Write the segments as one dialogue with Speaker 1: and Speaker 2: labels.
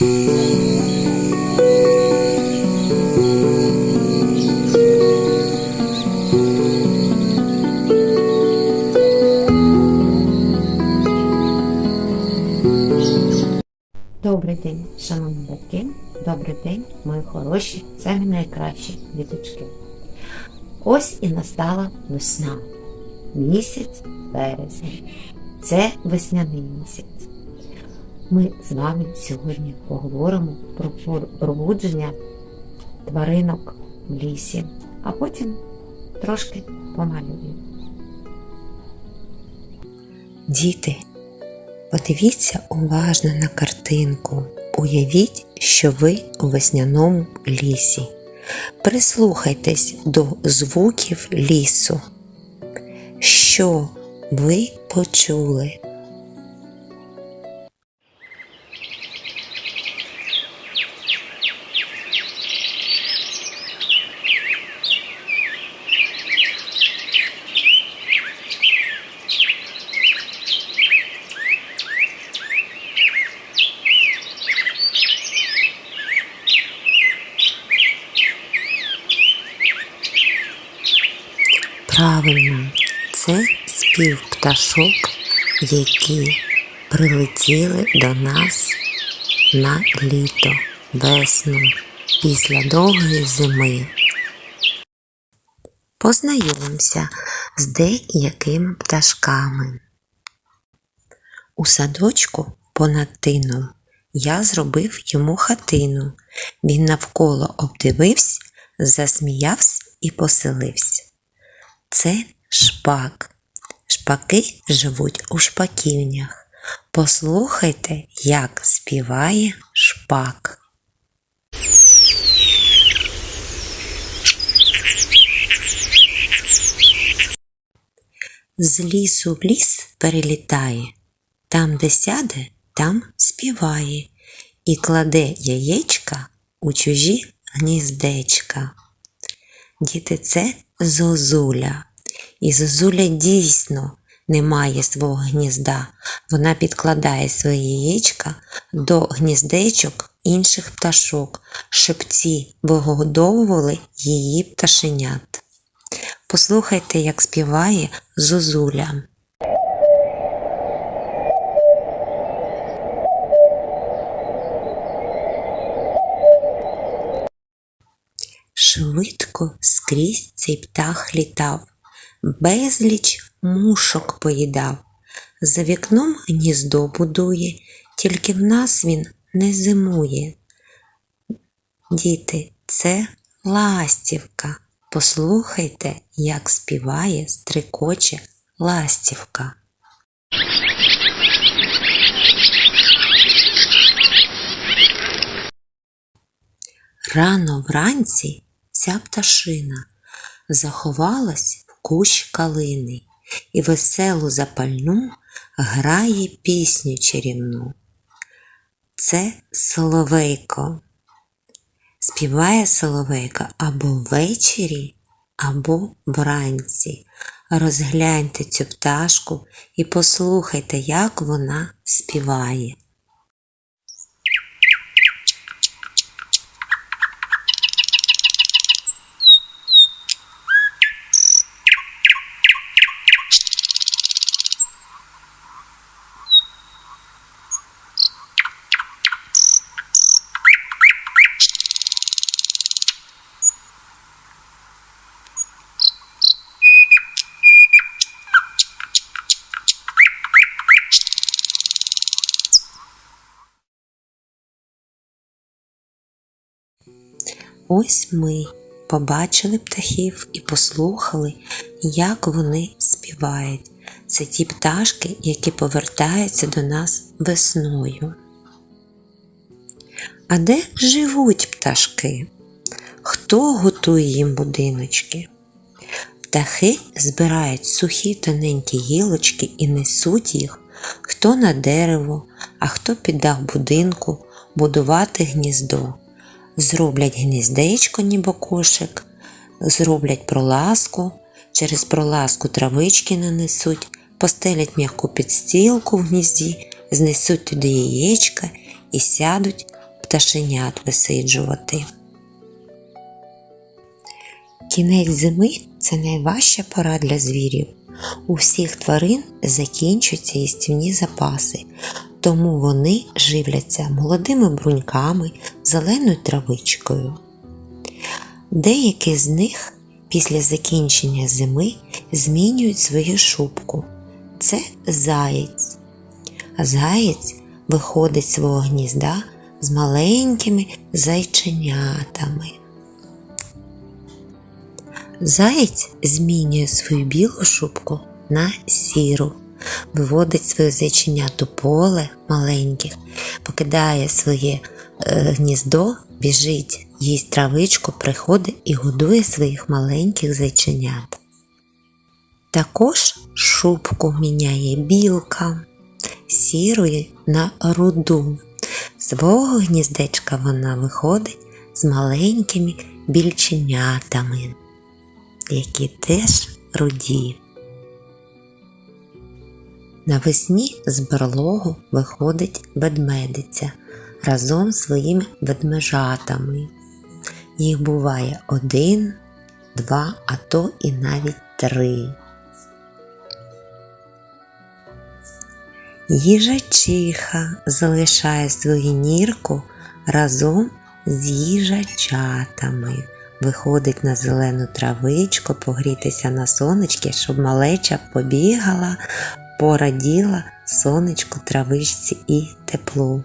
Speaker 1: Добрий день, шановні батьки, добрий день, мої хороші, самі найкращі діточки. Ось і настала весна. Місяць березень. Це весняний місяць. Ми з вами сьогодні поговоримо про пробудження тваринок в лісі, а потім трошки помалюємо.
Speaker 2: Діти, подивіться уважно на картинку. Уявіть, що ви у весняному лісі. Прислухайтесь до звуків лісу. Що ви почули? Правильно, це спів пташок, які прилетіли до нас на літо, весну, після довгої зими. Познайомимося з деякими пташками. У садочку понад тином я зробив йому хатину. Він навколо обдивився, засміявся і поселився. Це шпак. Шпаки живуть у шпаківнях. Послухайте, як співає шпак. З лісу в ліс перелітає, там, де сяде, там співає, і кладе яєчка у чужі гніздечка. Діти, це зозуля. І зозуля дійсно не має свого гнізда. Вона підкладає свої яєчка до гніздечок інших пташок, щоб ці вигодовували її пташенят. Послухайте, як співає зозуля. Цей птах літав, безліч мушок поїдав. За вікном гніздо будує, тільки в нас він не зимує. Діти, це ластівка. Послухайте, як співає, стрикоче ластівка. Рано вранці ця пташина заховалась в кущ калини і веселу запальну грає пісню чарівну. Це соловейко. Співає соловейко або ввечері, або вранці. Розгляньте цю пташку і послухайте, як вона співає. Ось ми побачили птахів і послухали, як вони співають. Це ті пташки, які повертаються до нас весною. А де живуть пташки? Хто готує їм будиночки? Птахи збирають сухі тоненькі гілочки і несуть їх хто на дерево, а хто під дах будинку будувати гніздо. Зроблять гніздечко, ніби кошик, зроблять проласку, через проласку травички нанесуть, постелять м'яку підстілку в гнізді, знесуть туди яєчка і сядуть пташенят висиджувати. Кінець зими це найважча пора для звірів. У всіх тварин закінчуються їстівні запаси, тому вони живляться молодими бруньками, зеленою травичкою. Деякі з них після закінчення зими змінюють свою шубку. Це заєць. Заєць виходить з свого гнізда з маленькими зайченятами. Заєць змінює свою білу шубку на сіру, виводить своє зайченят у поле маленьких, покидає своє е, гніздо, біжить, їсть травичку, приходить і годує своїх маленьких зайченят. Також шубку міняє білка, сірої на руду. Свого гніздечка вона виходить з маленькими більченятами які теж руді. Навесні з берлогу виходить ведмедиця разом з своїми ведмежатами. Їх буває один, два, а то і навіть три. Їжачиха залишає свою нірку разом з їжачатами виходить на зелену травичку, погрітися на сонечки, щоб малеча побігала, пораділа сонечку, травичці і теплу.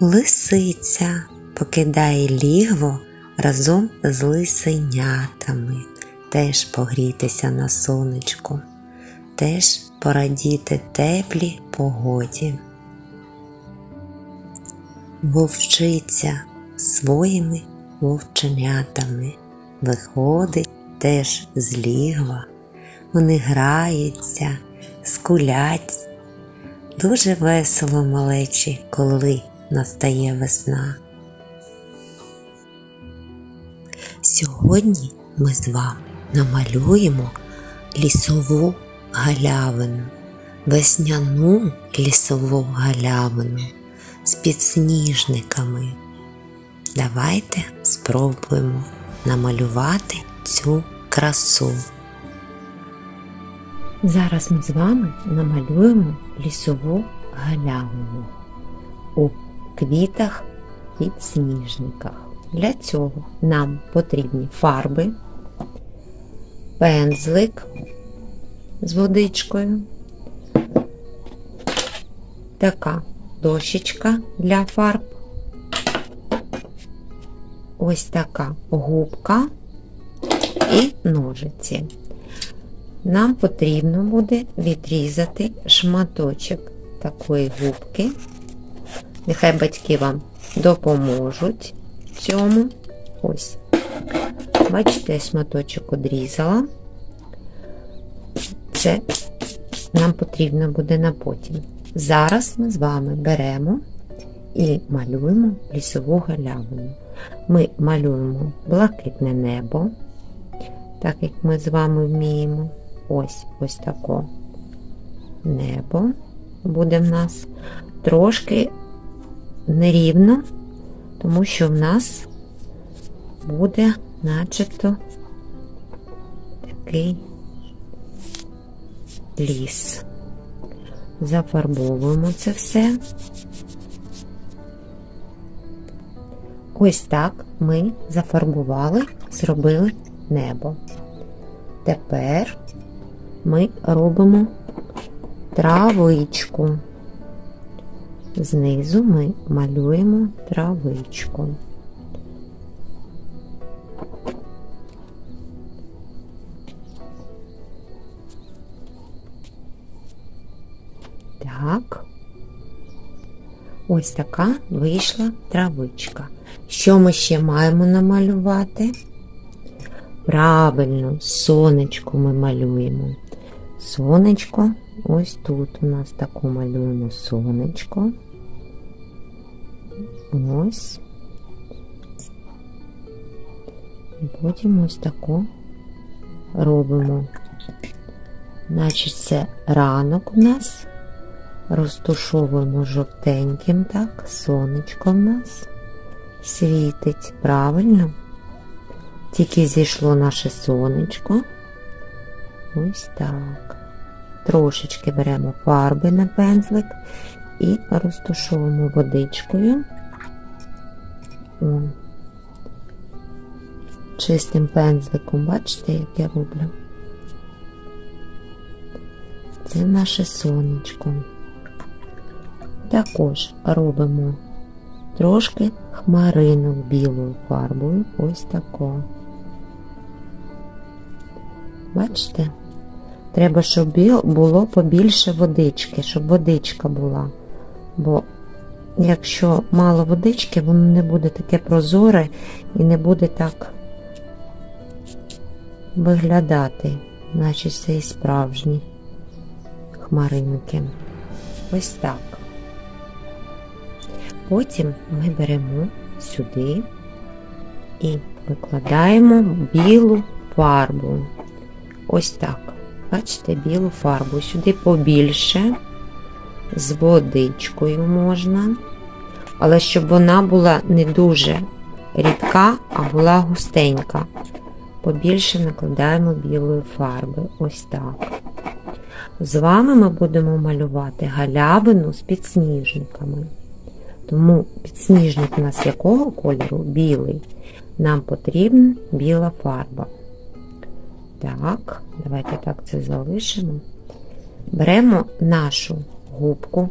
Speaker 2: Лисиця покидає лігво разом з лисенятами, теж погрітися на сонечку, теж порадіти теплій погоді. Вовчиця своїми вовченятами виходить теж з лігва. Вони граються, скулять. Дуже весело малечі, коли настає весна. Сьогодні ми з вами намалюємо лісову галявину, весняну лісову галявину з підсніжниками. Давайте спробуємо намалювати цю красу.
Speaker 1: Зараз ми з вами намалюємо лісову галявину у квітах підсніжниках. Для цього нам потрібні фарби, пензлик з водичкою, така дощечка для фарб, ось така губка і ножиці. Нам потрібно буде відрізати шматочок такої губки. Нехай батьки вам допоможуть цьому. Ось. Бачите, я шматочок одрізала. Це нам потрібно буде на потім. Зараз ми з вами беремо і малюємо лісову галявину. Ми малюємо блакитне небо, так як ми з вами вміємо. Ось ось таке небо буде в нас трошки нерівно, тому що в нас буде начебто такий ліс. Зафарбовуємо це все. Ось так ми зафарбували, зробили небо. Тепер ми робимо травичку. Знизу ми малюємо травичку. Так, ось така вийшла травичка. Що ми ще маємо намалювати? Правильно, сонечко ми малюємо. Сонечко, ось тут у нас таку малюємо сонечко. Ось. Потім ось таку робимо. Значить, це ранок у нас. розтушовуємо жовтеньким, так, сонечко в нас світить, правильно? Тільки зійшло наше сонечко. Ось так. Трошечки беремо фарби на пензлик і розтушовуємо водичкою. Чистим пензликом, бачите, як я роблю? Це наше сонечко. Також робимо трошки хмаринок білою фарбою, ось тако. Бачите? Треба, щоб було побільше водички, щоб водичка була. Бо якщо мало водички, воно не буде таке прозоре і не буде так виглядати, наче це і справжні хмаринки. Ось так. Потім ми беремо сюди і викладаємо білу фарбу. Ось так. Бачите, білу фарбу сюди побільше, з водичкою можна, але щоб вона була не дуже рідка, а була густенька. Побільше накладаємо білої фарби. Ось так. З вами ми будемо малювати галявину з підсніжниками. Тому підсніжник у нас якого кольору? Білий. Нам потрібна біла фарба. Так, давайте так це залишимо. Беремо нашу губку,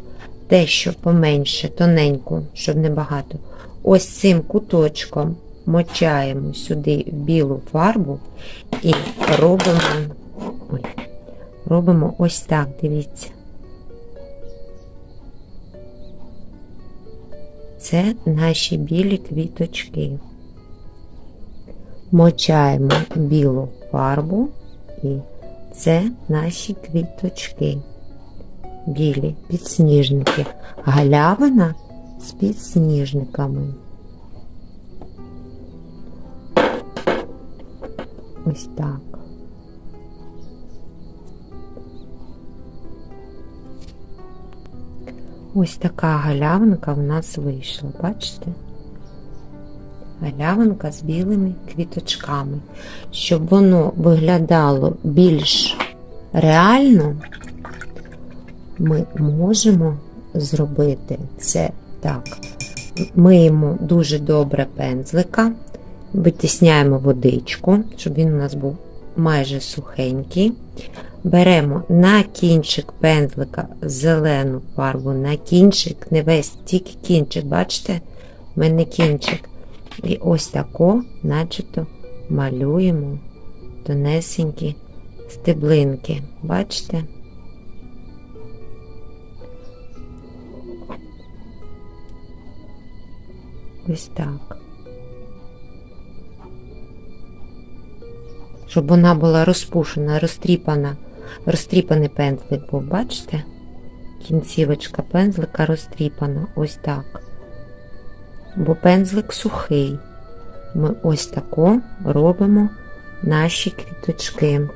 Speaker 1: те, що поменше, тоненьку, щоб не багато. Ось цим куточком мочаємо сюди білу фарбу і робимо, ой, робимо ось так, дивіться. Це наші білі квіточки. Мочаємо білу фарбу і це наші квіточки. Білі підсніжники. Галявина з підсніжниками. Ось так. Ось така галявинка в нас вийшла, бачите? Галявинка з білими квіточками. Щоб воно виглядало більш реально, ми можемо зробити це так. Миємо дуже добре пензлика, витісняємо водичку, щоб він у нас був майже сухенький. Беремо на кінчик пензлика зелену фарбу, на кінчик, не весь, тільки кінчик, бачите? У мене кінчик. І ось тако, начебто, малюємо тонесенькі стеблинки. Бачите? Ось так. Щоб вона була розпушена, розтріпана, розтріпаний пензлик був, бачите? Кінцівочка пензлика розтріпана, ось так. Бо пензлик сухий. Ми ось тако робимо наші квіточки.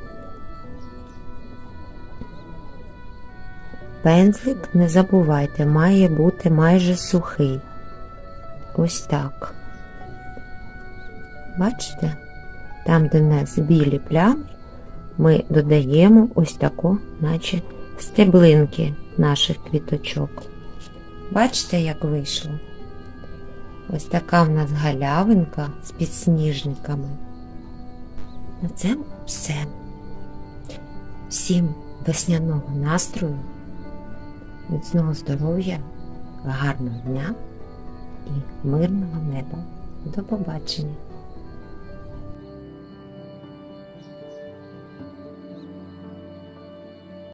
Speaker 1: Пензлик, не забувайте, має бути майже сухий. Ось так. Бачите? Там, де в нас білі плями, ми додаємо ось тако, наче стеблинки наших квіточок. Бачите, як вийшло? Ось така в нас галявинка з підсніжниками. На це все. Всім весняного настрою, міцного здоров'я, гарного дня і мирного неба. До побачення!